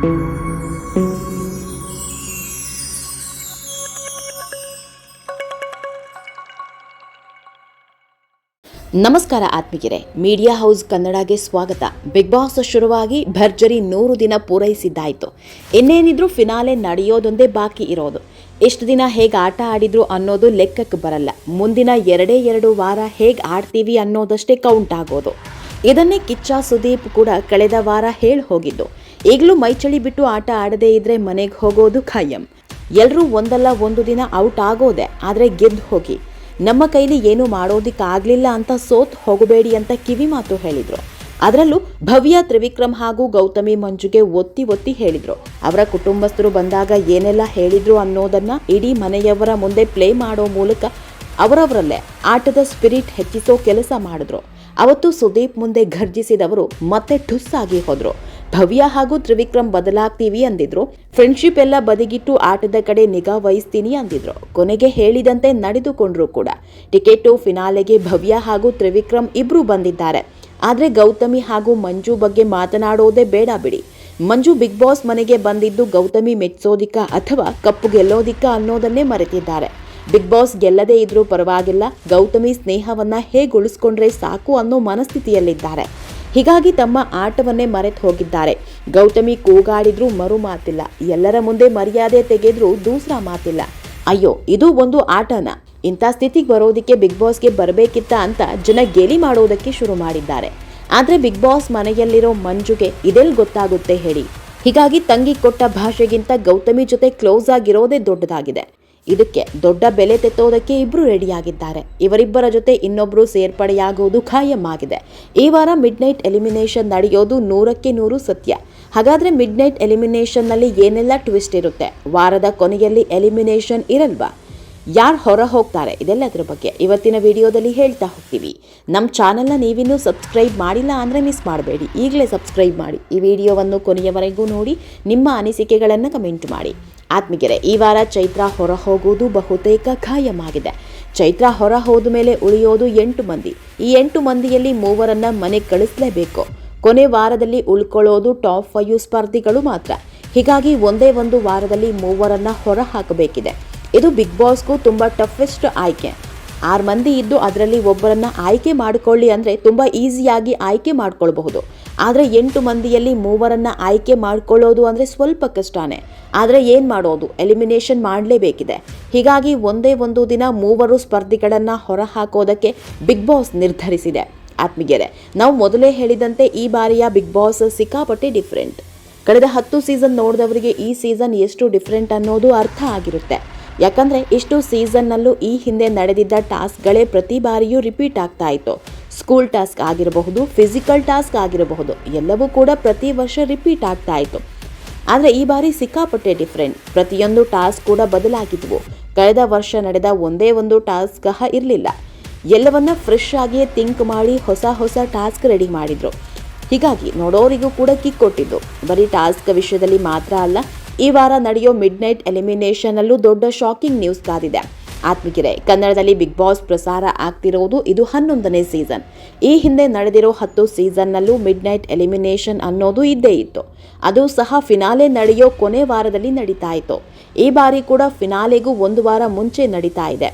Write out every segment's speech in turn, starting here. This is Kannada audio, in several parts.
ನಮಸ್ಕಾರ ಆತ್ಮಿಗೆರೆ ಮೀಡಿಯಾ ಹೌಸ್ ಕನ್ನಡಗೆ ಸ್ವಾಗತ. ಬಿಗ್ ಬಾಸ್ ಶುರುವಾಗಿ ಭರ್ಜರಿ ನೂರು ದಿನ ಪೂರೈಸಿದ್ದಾಯಿತು. ಇನ್ನೇನಿದ್ರೂ ಫಿನಾಲೆ ನಡೆಯೋದೊಂದೇ ಬಾಕಿ ಇರೋದು. ಎಷ್ಟು ದಿನ ಹೇಗೆ ಆಟ ಆಡಿದ್ರು ಅನ್ನೋದು ಲೆಕ್ಕಕ್ಕೆ ಬರಲ್ಲ. ಮುಂದಿನ ಎರಡೇ ಎರಡು ವಾರ ಹೇಗೆ ಆಡ್ತೀವಿ ಅನ್ನೋದಷ್ಟೇ ಕೌಂಟ್ ಆಗೋದು. ಇದನ್ನೇ ಕಿಚ್ಚ ಸುದೀಪ್ ಕೂಡ ಕಳೆದ ವಾರ ಹೇಳಿ ಹೋಗಿದ್ದು. ಈಗಲೂ ಮೈಚಳಿ ಬಿಟ್ಟು ಆಟ ಆಡದೇ ಇದ್ರೆ ಮನೆಗೆ ಹೋಗೋದು ಖಾಯಂ. ಎಲ್ಲರೂ ಒಂದಲ್ಲ ಒಂದು ದಿನ ಔಟ್ ಆಗೋದೆ, ಆದರೆ ಗೆದ್ದು ಹೋಗಿ. ನಮ್ಮ ಕೈಲಿ ಏನು ಮಾಡೋದಿಕ್ಕಾಗಲಿಲ್ಲ ಅಂತ ಸೋತ್ ಹೋಗಬೇಡಿ ಅಂತ ಕಿವಿ ಮಾತು ಹೇಳಿದರು. ಅದರಲ್ಲೂ ಭವ್ಯ ತ್ರಿವಿಕ್ರಮ್ ಹಾಗೂ ಗೌತಮಿ ಮಂಜುಗೆ ಒತ್ತಿ ಒತ್ತಿ ಹೇಳಿದರು. ಅವರ ಕುಟುಂಬಸ್ಥರು ಬಂದಾಗ ಏನೆಲ್ಲ ಹೇಳಿದ್ರು ಅನ್ನೋದನ್ನು ಇಡೀ ಮನೆಯವರ ಮುಂದೆ ಪ್ಲೇ ಮಾಡೋ ಮೂಲಕ ಅವರವರಲ್ಲೇ ಆಟದ ಸ್ಪಿರಿಟ್ ಹೆಚ್ಚಿಸೋ ಕೆಲಸ ಮಾಡಿದ್ರು. ಅವತ್ತು ಸುದೀಪ್ ಮುಂದೆ ಘರ್ಜಿಸಿದವರು ಮತ್ತೆ ಠುಸ್ಸಾಗಿ ಹೋದರು. ಭವ್ಯ ಹಾಗೂ ತ್ರಿವಿಕ್ರಮ್ ಬದಲಾಗ್ತೀವಿ ಅಂದಿದ್ರು. ಫ್ರೆಂಡ್ಶಿಪ್ ಎಲ್ಲ ಬದಿಗಿಟ್ಟು ಆಟದ ಕಡೆ ನಿಗಾ ವಹಿಸ್ತೀನಿ ಅಂದಿದ್ರು. ಕೊನೆಗೆ ಹೇಳಿದಂತೆ ನಡೆದುಕೊಂಡ್ರು ಕೂಡ. ಟಿಕೆಟು ಫಿನಾಲೆಗೆ ಭವ್ಯ ಹಾಗೂ ತ್ರಿವಿಕ್ರಮ್ ಇಬ್ರು ಬಂದಿದ್ದಾರೆ. ಆದರೆ ಗೌತಮಿ ಹಾಗೂ ಮಂಜು ಬಗ್ಗೆ ಮಾತನಾಡೋದೇ ಬೇಡ ಬಿಡಿ. ಮಂಜು ಬಿಗ್ ಬಾಸ್ ಮನೆಗೆ ಬಂದಿದ್ದು ಗೌತಮಿ ಮೆಚ್ಚೋದಿಕ್ಕ ಅಥವಾ ಕಪ್ಪು ಗೆಲ್ಲೋದಿಕ್ಕ ಅನ್ನೋದನ್ನೇ ಮರೆತಿದ್ದಾರೆ. ಬಿಗ್ ಬಾಸ್ ಗೆಲ್ಲದೇ ಇದ್ರೂ ಪರವಾಗಿಲ್ಲ. ಗೌತಮಿ ಸ್ನೇಹವನ್ನ ಹೇಗೆ ಉಳಿಸ್ಕೊಂಡ್ರೆ ಸಾಕು ಅನ್ನೋ ಮನಸ್ಥಿತಿಯಲ್ಲಿದ್ದಾರೆ. ಹೀಗಾಗಿ ತಮ್ಮ ಆಟವನ್ನೇ ಮರೆತು ಹೋಗಿದ್ದಾರೆ. ಗೌತಮಿ ಕೂಗಾಡಿದ್ರೂ ಮರು ಮಾತಿಲ್ಲ. ಎಲ್ಲರ ಮುಂದೆ ಮರ್ಯಾದೆ ತೆಗೆದ್ರೂ ದೂಸರಾ ಮಾತಿಲ್ಲ. ಅಯ್ಯೋ, ಇದು ಒಂದು ಆಟನ. ಇಂಥ ಸ್ಥಿತಿಗೆ ಬರೋದಕ್ಕೆ ಬಿಗ್ ಬಾಸ್ಗೆ ಬರಬೇಕಿತ್ತ ಅಂತ ಜನ ಗೇಲಿ ಮಾಡೋದಕ್ಕೆ ಶುರು ಮಾಡಿದ್ದಾರೆ. ಆದರೆ ಬಿಗ್ ಬಾಸ್ ಮನೆಯಲ್ಲಿರೋ ಮಂಜುಗೆ ಇದೆಲ್ಲಿ ಗೊತ್ತಾಗುತ್ತೆ ಹೇಳಿ. ಹೀಗಾಗಿ ತಂಗಿ ಕೊಟ್ಟ ಭಾಷೆಗಿಂತ ಗೌತಮಿ ಜೊತೆ ಕ್ಲೋಸ್ ಆಗಿರೋದೇ ದೊಡ್ಡದಾಗಿದೆ. ಇದಕ್ಕೆ ದೊಡ್ಡ ಬೆಲೆ ತೆತ್ತೋದಕ್ಕೆ ಇಬ್ಬರು ರೆಡಿಯಾಗಿದ್ದಾರೆ. ಇವರಿಬ್ಬರ ಜೊತೆ ಇನ್ನೊಬ್ಬರು ಸೇರ್ಪಡೆಯಾಗುವುದು ಖಾಯಂ ಆಗಿದೆ ಈ ವಾರ ಮಿಡ್ ನೈಟ್ ಎಲಿಮಿನೇಷನ್ ನಡೆಯೋದು ನೂರಕ್ಕೆ ನೂರು ಸತ್ಯ. ಹಾಗಾದ್ರೆ ಮಿಡ್ ನೈಟ್ ಎಲಿಮಿನೇಷನ್ನಲ್ಲಿ ಏನೆಲ್ಲ ಟ್ವಿಸ್ಟ್ ಇರುತ್ತೆ? ವಾರದ ಕೊನೆಯಲ್ಲಿ ಎಲಿಮಿನೇಷನ್ ಇರಲ್ವಾ? ಯಾರು ಹೊರ ಹೋಗ್ತಾರೆ? ಇದೆಲ್ಲದರ ಬಗ್ಗೆ ಇವತ್ತಿನ ವಿಡಿಯೋದಲ್ಲಿ ಹೇಳ್ತಾ ಹೋಗ್ತೀವಿ. ನಮ್ಮ ಚಾನಲ್ನ ನೀವಿನ್ನೂ ಸಬ್ಸ್ಕ್ರೈಬ್ ಮಾಡಿಲ್ಲ ಅಂದರೆ ಮಿಸ್ ಮಾಡಬೇಡಿ. ಈಗಲೇ ಸಬ್ಸ್ಕ್ರೈಬ್ ಮಾಡಿ. ಈ ವಿಡಿಯೋವನ್ನು ಕೊನೆಯವರೆಗೂ ನೋಡಿ, ನಿಮ್ಮ ಅನಿಸಿಕೆಗಳನ್ನು ಕಮೆಂಟ್ ಮಾಡಿ. ಆತ್ಮಿಗೆರೆ ಈ ವಾರ ಚೈತ್ರ ಹೊರ ಹೋಗುವುದು ಬಹುತೇಕ ಖಾಯಮಾಗಿದೆ ಚೈತ್ರ ಹೊರ ಹೋದ ಮೇಲೆ ಉಳಿಯೋದು ಎಂಟು ಮಂದಿ. ಈ ಎಂಟು ಮಂದಿಯಲ್ಲಿ ಮೂವರನ್ನ ಮನೆಗೆ ಕಳಿಸಲೇಬೇಕು. ಕೊನೆ ವಾರದಲ್ಲಿ ಉಳ್ಕೊಳ್ಳೋದು ಟಾಪ್ ಫೈವ್ ಸ್ಪರ್ಧಿಗಳು ಮಾತ್ರ. ಹೀಗಾಗಿ ಒಂದೇ ಒಂದು ವಾರದಲ್ಲಿ ಮೂವರನ್ನ ಹೊರ ಹಾಕಬೇಕಿದೆ ಇದು ಬಿಗ್ ಬಾಸ್ಗೂ ತುಂಬ ಟಫೆಸ್ಟ್ ಆಯ್ಕೆ. ಆರು ಮಂದಿ ಇದ್ದು ಅದರಲ್ಲಿ ಒಬ್ಬರನ್ನು ಆಯ್ಕೆ ಮಾಡಿಕೊಳ್ಳಿ ಅಂದರೆ ತುಂಬ ಈಸಿಯಾಗಿ ಆಯ್ಕೆ ಮಾಡ್ಕೊಳ್ಬಹುದು. ಆದರೆ ಎಂಟು ಮಂದಿಯಲ್ಲಿ ಮೂವರನ್ನು ಆಯ್ಕೆ ಮಾಡ್ಕೊಳ್ಳೋದು ಅಂದರೆ ಸ್ವಲ್ಪ ಕಷ್ಟನೇ. ಆದರೆ ಏನು ಮಾಡೋದು? ಎಲಿಮಿನೇಷನ್ ಮಾಡಲೇಬೇಕಿದೆ. ಹೀಗಾಗಿ ಒಂದೇ ಒಂದು ದಿನ ಮೂವರು ಸ್ಪರ್ಧಿಗಳನ್ನು ಹೊರಹಾಕೋದಕ್ಕೆ ಬಿಗ್ ಬಾಸ್ ನಿರ್ಧರಿಸಿದೆ. ಆತ್ಮೀಗೆರೆ ನಾವು ಮೊದಲೇ ಹೇಳಿದಂತೆ ಈ ಬಾರಿಯ ಬಿಗ್ ಬಾಸ್ ಸಿಕ್ಕಾಪಟ್ಟೆ ಡಿಫ್ರೆಂಟ್ ಕಳೆದ ಹತ್ತು ಸೀಸನ್ ನೋಡಿದವರಿಗೆ ಈ ಸೀಸನ್ ಎಷ್ಟು ಡಿಫ್ರೆಂಟ್ ಅನ್ನೋದು ಅರ್ಥ ಆಗಿರುತ್ತೆ. ಯಾಕಂದ್ರೆ ಇಷ್ಟು ಸೀಸನ್ನಲ್ಲೂ ಈ ಹಿಂದೆ ನಡೆದಿದ್ದ ಟಾಸ್ಕ್ಗಳೇ ಪ್ರತಿ ಬಾರಿಯೂ ರಿಪೀಟ್ ಆಗ್ತಾ ಇತ್ತು. ಸ್ಕೂಲ್ ಟಾಸ್ಕ್ ಆಗಿರಬಹುದು, ಫಿಸಿಕಲ್ ಟಾಸ್ಕ್ ಆಗಿರಬಹುದು, ಎಲ್ಲವೂ ಕೂಡ ಪ್ರತಿ ವರ್ಷ ರಿಪೀಟ್ ಆಗ್ತಾ ಇತ್ತು. ಆದರೆ ಈ ಬಾರಿ ಸಿಕ್ಕಾಪಟ್ಟೆ ಡಿಫ್ರೆಂಟ್. ಪ್ರತಿಯೊಂದು ಟಾಸ್ಕ್ ಕೂಡ ಬದಲಾಗಿದ್ವು. ಕಳೆದ ವರ್ಷ ನಡೆದ ಒಂದೇ ಒಂದು ಟಾಸ್ಕ್ ಸಹ ಇರಲಿಲ್ಲ. ಎಲ್ಲವನ್ನ ಫ್ರೆಶ್ ಆಗಿಯೇ ಥಿಂಕ್ ಮಾಡಿ ಹೊಸ ಹೊಸ ಟಾಸ್ಕ್ ರೆಡಿ ಮಾಡಿದರು. ಹೀಗಾಗಿ ನೋಡೋರಿಗೂ ಕೂಡ ಕಿಕ್ ಕೊಟ್ಟಿದ್ದು. ಬರೀ ಟಾಸ್ಕ್ ವಿಷಯದಲ್ಲಿ ಮಾತ್ರ ಅಲ್ಲ ಈ ವಾರ ನಡೆಯೋ ಮಿಡ್ ನೈಟ್ ಎಲಿಮಿನೇಷನ್ ದೊಡ್ಡ ಶಾಕಿಂಗ್ ನ್ಯೂಸ್ ಕಾದಿದೆ ಆತ್ಮಗೆರೆ ಕನ್ನಡದಲ್ಲಿ ಬಿಗ್ ಬಾಸ್ ಪ್ರಸಾರ ಆಗ್ತಿರೋದು ಇದು ಹನ್ನೊಂದನೇ ಸೀಸನ್ ಈ ಹಿಂದೆ ನಡೆದಿರೋ ಹತ್ತು ಸೀಸನ್ನಲ್ಲೂ ಮಿಡ್ ನೈಟ್ ಎಲಿಮಿನೇಷನ್ ಅನ್ನೋದು ಇದ್ದೇ ಇತ್ತು. ಅದು ಸಹ ಫಿನಾಲೆ ನಡೆಯೋ ಕೊನೆ ವಾರದಲ್ಲಿ ನಡೀತಾ ಇತ್ತು. ಈ ಬಾರಿ ಕೂಡ ಫಿನಾಲೆಗೂ ಒಂದು ವಾರ ಮುಂಚೆ ನಡೀತಾ ಇದೆ.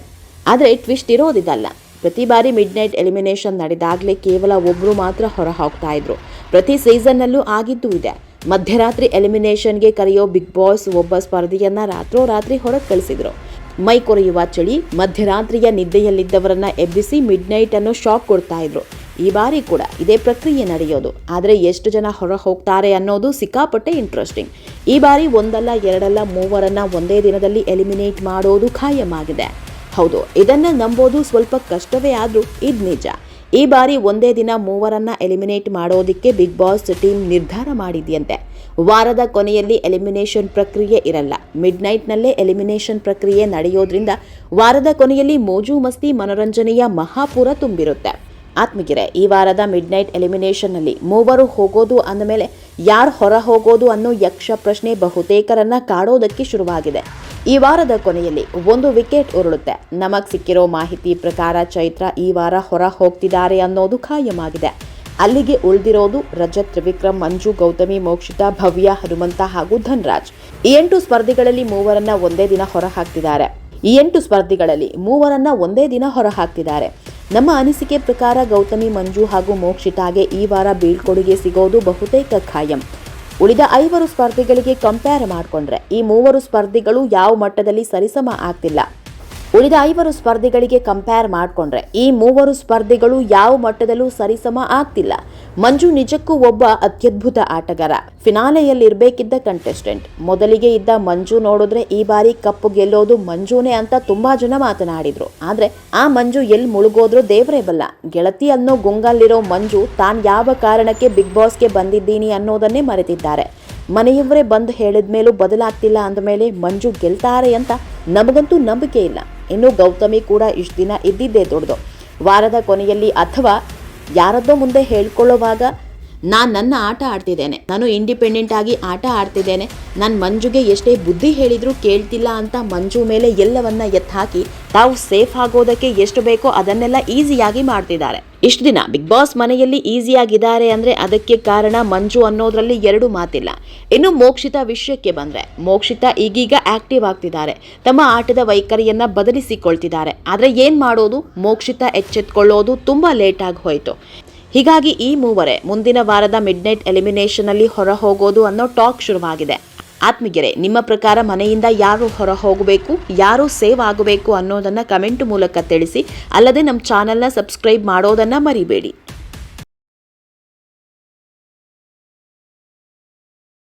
ಆದರೆ ಟ್ವಿಸ್ಟ್ ಇರೋದಿದಲ್ಲ. ಪ್ರತಿ ಬಾರಿ ಮಿಡ್ ನೈಟ್ ಎಲಿಮಿನೇಷನ್ ನಡೆದಾಗಲೇ ಕೇವಲ ಒಬ್ಬರು ಮಾತ್ರ ಹೊರ ಹೋಗ್ತಾ ಇದ್ರು. ಪ್ರತಿ ಸೀಸನ್ನಲ್ಲೂ ಆಗಿದ್ದು ಇದೆ. ಮಧ್ಯರಾತ್ರಿ ಎಲಿಮಿನೇಷನ್ಗೆ ಕರೆಯೋ ಬಿಗ್ ಬಾಸ್ ಒಬ್ಬ ಸ್ಪರ್ಧಿಯನ್ನ ರಾತ್ರೋರಾತ್ರಿ ಹೊರಗೆ ಕಳಿಸಿದ್ರು ಮೈ ಕೊರೆಯುವ ಚಳಿ, ಮಧ್ಯರಾತ್ರಿಯ ನಿದ್ದೆಯಲ್ಲಿದ್ದವರನ್ನ ಎಬ್ಬಿಸಿ ಮಿಡ್ ಅನ್ನು ಶಾಕ್ ಕೊಡ್ತಾ ಇದ್ರು. ಈ ಬಾರಿ ಕೂಡ ಇದೇ ಪ್ರಕ್ರಿಯೆ ನಡೆಯೋದು. ಆದರೆ ಎಷ್ಟು ಜನ ಹೊರ ಹೋಗ್ತಾರೆ ಅನ್ನೋದು ಸಿಕ್ಕಾಪಟ್ಟೆ ಇಂಟ್ರೆಸ್ಟಿಂಗ್ ಈ ಬಾರಿ ಒಂದಲ್ಲ, ಎರಡಲ್ಲ, ಮೂವರನ್ನ ಒಂದೇ ದಿನದಲ್ಲಿ ಎಲಿಮಿನೇಟ್ ಮಾಡೋದು ಖಾಯಮಾಗಿದೆ ಹೌದು, ಇದನ್ನ ನಂಬೋದು ಸ್ವಲ್ಪ ಕಷ್ಟವೇ ಆದ್ರೂ ಇದು ನಿಜ. ಈ ಬಾರಿ ಒಂದೇ ದಿನ ಮೂವರನ್ನ ಎಲಿಮಿನೇಟ್ ಮಾಡೋದಿಕ್ಕೆ ಬಿಗ್ ಬಾಸ್ ಟೀಮ್ ನಿರ್ಧಾರ ಮಾಡಿದೆಯಂತೆ. ವಾರದ ಕೊನೆಯಲ್ಲಿ ಎಲಿಮಿನೇಷನ್ ಪ್ರಕ್ರಿಯೆ ಇರಲ್ಲ. ಮಿಡ್ ನೈಟ್ನಲ್ಲೇ ಎಲಿಮಿನೇಷನ್ ಪ್ರಕ್ರಿಯೆ ನಡೆಯೋದ್ರಿಂದ ವಾರದ ಕೊನೆಯಲ್ಲಿ ಮೋಜು ಮಸ್ತಿ ಮನೋರಂಜನೆಯ ಮಹಾಪುರ ತುಂಬಿರುತ್ತೆ. ಆತ್ಮಗಿರೆ ಈ ವಾರದ ಮಿಡ್ ನೈಟ್ ಎಲಿಮಿನೇಷನ್ನಲ್ಲಿ ಮೂವರು ಹೋಗೋದು ಅಂದಮೇಲೆ ಯಾರು ಹೊರ ಹೋಗೋದು ಅನ್ನೋ ಯಕ್ಷ ಪ್ರಶ್ನೆ ಬಹುತೇಕರನ್ನ ಕಾಡೋದಕ್ಕೆ ಶುರುವಾಗಿದೆ. ಈ ವಾರದ ಕೊನೆಯಲ್ಲಿ ಒಂದು ವಿಕೆಟ್ ಉರುಳುತ್ತೆ. ನಮಗ್ ಸಿಕ್ಕಿರೋ ಮಾಹಿತಿ ಪ್ರಕಾರ ಚೈತ್ರ ಈ ವಾರ ಹೊರ ಹೋಗ್ತಿದ್ದಾರೆ ಅನ್ನೋದು ಖಾಯಮಾಗಿದೆ ಅಲ್ಲಿಗೆ ಉಳಿದಿರೋದು ರಜತ್, ತ್ರಿವಿಕ್ರಮ್, ಮಂಜು, ಗೌತಮಿ, ಮೋಕ್ಷಿತಾ, ಭವ್ಯ, ಹನುಮಂತ ಹಾಗೂ ಧನ್ರಾಜ್. ಈ ಎಂಟು ಸ್ಪರ್ಧಿಗಳಲ್ಲಿ ಮೂವರನ್ನ ಒಂದೇ ದಿನ ಹೊರ ಹಾಕ್ತಿದ್ದಾರೆ. ಈ ಎಂಟು ಸ್ಪರ್ಧಿಗಳಲ್ಲಿ ಮೂವರನ್ನ ಒಂದೇ ದಿನ ಹೊರ ಹಾಕ್ತಿದ್ದಾರೆ. ನಮ್ಮ ಅನಿಸಿಕೆ ಪ್ರಕಾರ ಗೌತಮಿ, ಮಂಜು ಹಾಗೂ ಮೋಕ್ಷಿತಾಗೆ ಈ ವಾರ ಬೀಳ್ಕೊಡುಗೆ ಸಿಗೋದು ಬಹುತೇಕ ಖಾಯಂ. ಉಳಿದ ಐವರು ಸ್ಪರ್ಧಿಗಳಿಗೆ ಕಂಪೇರ್ ಮಾಡಿಕೊಂಡ್ರೆ ಈ ಮೂವರು ಸ್ಪರ್ಧಿಗಳು ಯಾವ ಮಟ್ಟದಲ್ಲಿ ಸರಿಸಮ ಆಗ್ತಿಲ್ಲ. ಉಳಿದ ಐವರು ಸ್ಪರ್ಧಿಗಳಿಗೆ ಕಂಪೇರ್ ಮಾಡಿಕೊಂಡ್ರೆ, ಈ ಮೂವರು ಸ್ಪರ್ಧಿಗಳು ಯಾವ ಮಟ್ಟದಲ್ಲೂ ಸರಿಸಮ ಆಗ್ತಿಲ್ಲ. ಮಂಜು ನಿಜಕ್ಕೂ ಒಬ್ಬ ಅತ್ಯದ್ಭುತ ಆಟಗಾರ. ಫಿನಾಲೆಯಲ್ಲಿರಬೇಕಿದ್ದ ಕಂಟೆಸ್ಟೆಂಟ್ ಮೊದಲಿಗೆ ಇದ್ದ ಮಂಜು ನೋಡಿದ್ರೆ ಈ ಬಾರಿ ಕಪ್ಪು ಗೆಲ್ಲೋದು ಮಂಜುನೇ ಅಂತ ತುಂಬಾ ಜನ ಮಾತನಾಡಿದ್ರು. ಆದ್ರೆ ಆ ಮಂಜು ಎಲ್ಲಿ ಮುಳುಗೋದ್ರು ದೇವರೇ ಬಲ್ಲ. ಗೆಳತಿ ಅನ್ನೋ ಗುಂಗಲ್ಲಿರೋ ಮಂಜು ತಾನ್ ಯಾವ ಕಾರಣಕ್ಕೆ ಬಿಗ್ ಬಾಸ್ಗೆ ಬಂದಿದ್ದೀನಿ ಅನ್ನೋದನ್ನೇ ಮರೆತಿದ್ದಾರೆ. ಮನೆಯವರೇ ಬಂದು ಹೇಳಿದ ಮೇಲೂ ಬದಲಾಗ್ತಿಲ್ಲ ಅಂದಮೇಲೆ ಮಂಜು ಗೆಲ್ತಾರೆ ಅಂತ ನಮಗಂತೂ ನಂಬಿಕೆ ಇಲ್ಲ. ಇನ್ನು ಗೌತಮಿ ಕೂಡ ಇಷ್ಟು ದಿನ ಇದ್ದಿದ್ದೇ ದೊಡ್ಡದು. ವಾರದ ಕೊನೆಯಲ್ಲಿ ಅಥವಾ ಯಾರದ್ದೋ ಮುಂದೆ ಹೇಳ್ಕೊಳ್ಳೋವಾಗ ನಾನು ನನ್ನ ಆಟ ಆಡ್ತಿದ್ದೇನೆ. ನಾನು ಇಂಡಿಪೆಂಡೆಂಟ್ ಆಗಿ ಆಟ ಆಡ್ತಿದ್ದೇನೆ. ನಾನು ಮಂಜುಗೆ ಎಷ್ಟೇ ಬುದ್ಧಿ ಹೇಳಿದರೂ ಕೇಳ್ತಿಲ್ಲ ಅಂತ ಮಂಜು ಮೇಲೆ ಎಲ್ಲವನ್ನ ಎತ್ತಾಕಿ ತಾವು ಸೇಫ್ ಆಗೋದಕ್ಕೆ ಎಷ್ಟು ಬೇಕೋ ಅದನ್ನೆಲ್ಲ ಈಸಿಯಾಗಿ ಮಾಡ್ತಿದ್ದಾರೆ. ಇಷ್ಟು ದಿನ ಬಿಗ್ ಬಾಸ್ ಮನೆಯಲ್ಲಿ ಈಸಿಯಾಗಿದ್ದಾರೆ ಅಂದರೆ ಅದಕ್ಕೆ ಕಾರಣ ಮಂಜು ಅನ್ನೋದರಲ್ಲಿ ಎರಡು ಮಾತಿಲ್ಲ. ಇನ್ನು ಮೋಕ್ಷಿತ ವಿಷಯಕ್ಕೆ ಬಂದರೆ, ಮೋಕ್ಷಿತ ಈಗೀಗ ಆಕ್ಟಿವ್ ಆಗ್ತಿದ್ದಾರೆ. ತಮ್ಮ ಆಟದ ವೈಖರಿಯನ್ನು ಬದಲಿಸಿಕೊಳ್ತಿದ್ದಾರೆ. ಆದರೆ ಏನು ಮಾಡೋದು? ಮೋಕ್ಷಿತ ಎಚ್ಚೆತ್ಕೊಳ್ಳೋದು ತುಂಬ ಲೇಟ್ ಹೋಯಿತು. ಹೀಗಾಗಿ ಈ ಮೂವರೇ ಮುಂದಿನ ವಾರದ ಮಿಡ್ ನೈಟ್ ಎಲಿಮಿನೇಷನ್ ಅಲ್ಲಿ ಹೊರ ಹೋಗೋದು ಅನ್ನೋ ಟಾಕ್ ಶುರುವಾಗಿದೆ. ಆತ್ಮಿಗೆರೆ ನಿಮ್ಮ ಪ್ರಕಾರ ಮನೆಯಿಂದ ಯಾರು ಹೊರ ಹೋಗಬೇಕು ಯಾರು ಸೇವ್ ಆಗಬೇಕು ಅನ್ನೋದನ್ನು ಕಮೆಂಟ್ ಮೂಲಕ ತಿಳಿಸಿ, ಅಲ್ಲದೆ ನಮ್ಮ ಚಾನೆಲ್ನ ಸಬ್ಸ್ಕ್ರೈಬ್ ಮಾಡೋದನ್ನು ಮರಿಬೇಡಿ.